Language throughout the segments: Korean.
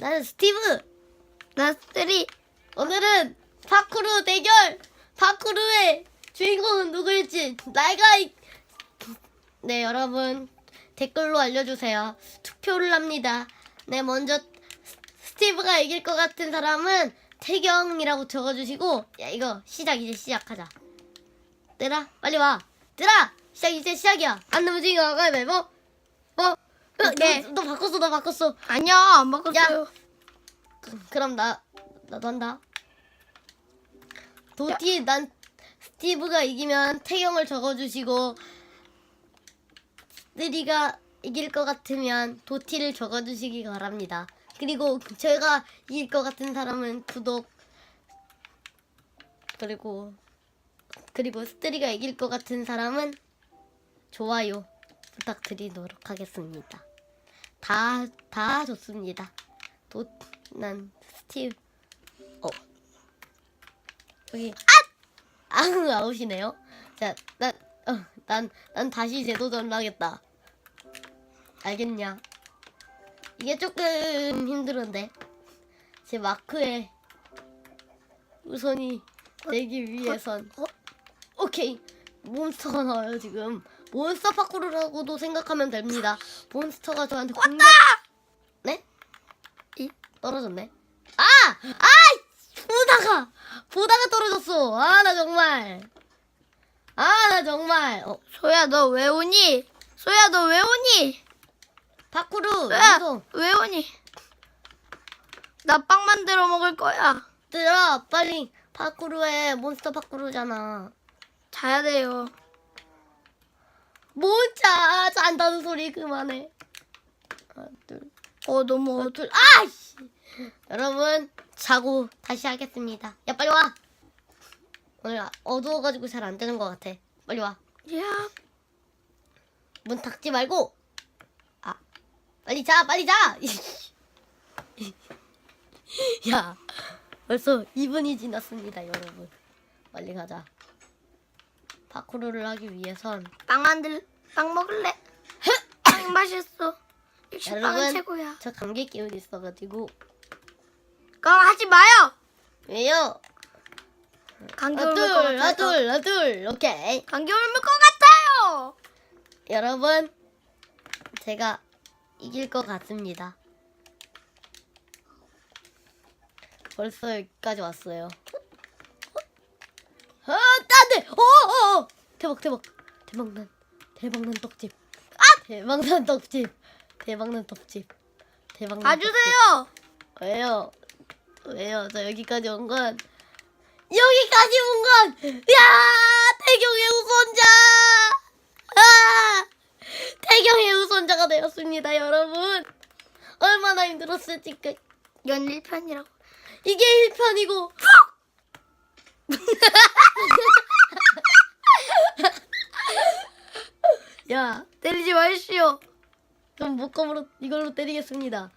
나는 스티브. 나 쓰리. 오늘은 파쿠르 대결. 파쿠르의 주인공은 누구일지 나이가 이- 네 여러분 댓글로 알려주세요. 투표를 합니다. 네 먼저 스- 스티브가 이길 것 같은 사람은 태경이라고 적어주시고 야 이거 시작 이제 시작하자. 뜨라 빨리 와. 뜨라 시작 이제 시작이야. 안 넘어지는 거 가위바위보. 어? 오케이. 너, 너 바꿨어 너 바꿨어. 아니야, 안 바꿨어요. 그 럼 나 나도 한다. 도티 난 스티브가 이기면 태경을 적어주시고 쓰리가 이길 것 같으면 도티를 적어주시기 바랍니다. 그리고 제가 이길 것 같은 사람은 구독 그리고 그리고 스트리가 이길 것 같은 사람은 좋아요 부탁드리도록 하겠습니다. 다 다 좋습니다. 도, 난 스티브 어 여기 아 아우 아웃이네요. 자난난난 다시 재도전을 하겠다. 알겠냐? 이게 조금 힘들은데 제 마크에 우선이 내기 위해선 어? 오케이 몬스터가 나와요 지금 몬스터 파쿠르라고도 생각하면 됩니다. 몬스터가 저한테 공격 네? 이 떨어졌네. 아! 아! 보다가 보다가 떨어졌어. 아 나 정말. 아 나 정말. 어, 소야, 너 왜 오니? 소야, 너 왜 오니? 파쿠르 소야, 왜 오니? 나 빵 만들어 먹을 거야. 들어 빨리 파쿠르해 몬스터 파쿠르잖아. 자야 돼요. 뭐자 잔다는 소리 그만해. 하나 둘. 어, 너무 어두. 둘. 아씨. 여러분 자고 다시 하겠습니다. 야 빨리 와. 오늘 어두워가지고 잘 안 되는 것 같아. 빨리 와. 야, 문 닫지 말고. 아, 빨리 자, 빨리 자. 야, 벌써 2분이 지났습니다, 여러분. 빨리 가자. 파쿠르를 하기 위해선 빵 만들, 빵 먹을래? 빵이 맛있어. 역시 빵은 여러분 최고야. 저 감기 기운이 있어가지고 그럼 하지 마요. 왜요? 감기 하나 옮을 것 둘, 하나 같아서. 둘, 하나 둘, 오케이. 감기 옮을 것 같아요. 여러분, 제가 이길 것 같습니다. 벌써 여기까지 왔어요. 아, 안 돼! 어, 어, 어! 대박, 대박. 대박난, 대박난 떡집. 아! 대박난 떡집. 대박난 떡집. 대박난 봐주세요. 떡집. 왜요? 왜요? 저 여기까지 온 건, 여기까지 온 건, 야! 태경의 우선자! 아! 태경의 우선자가 되었습니다, 여러분. 얼마나 힘들었을지. 그- 연 1편이라고. 이게 1편이고. 야, 때리지 마시오. 그럼 목검으로 이걸로 때리겠습니다.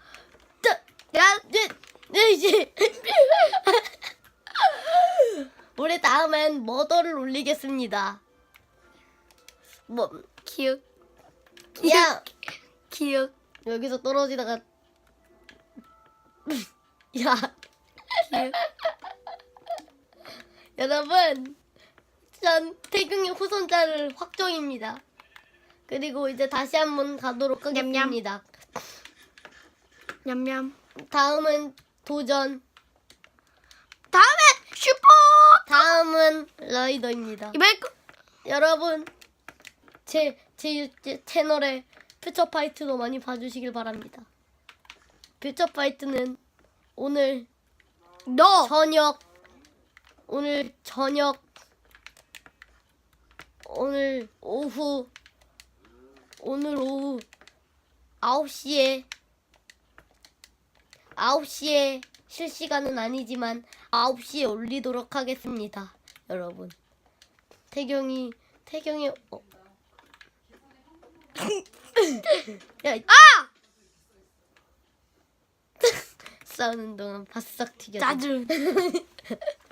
자, 야, 네, 네, 이제. 우리 다음엔 머더를 올리겠습니다. 뭐, 기억, 야, 기억, 여기서 떨어지다가. 야, 기억. 여러분, 전 태경의 후손자를 확정입니다. 그리고 이제 다시 한번 가도록 하겠습니다. 냠냠. 다음은 도전, 다음에 슈퍼. 다음은 라이더입니다. 이번 거. 여러분, 제, 제, 유- 제 채널에 퓨처 파이트도 많이 봐주시길 바랍니다. 퓨처 파이트는 오늘 너. 저녁, 오늘 저녁, 오늘 오후, 오늘 오후 9시에, 9시에 실시간은 아니지만 9시에 올리도록 하겠습니다. 여러분. 태경이, 태경이, 어. 야, 아! 싸우는 동안 바싹 튀겨. 짜증.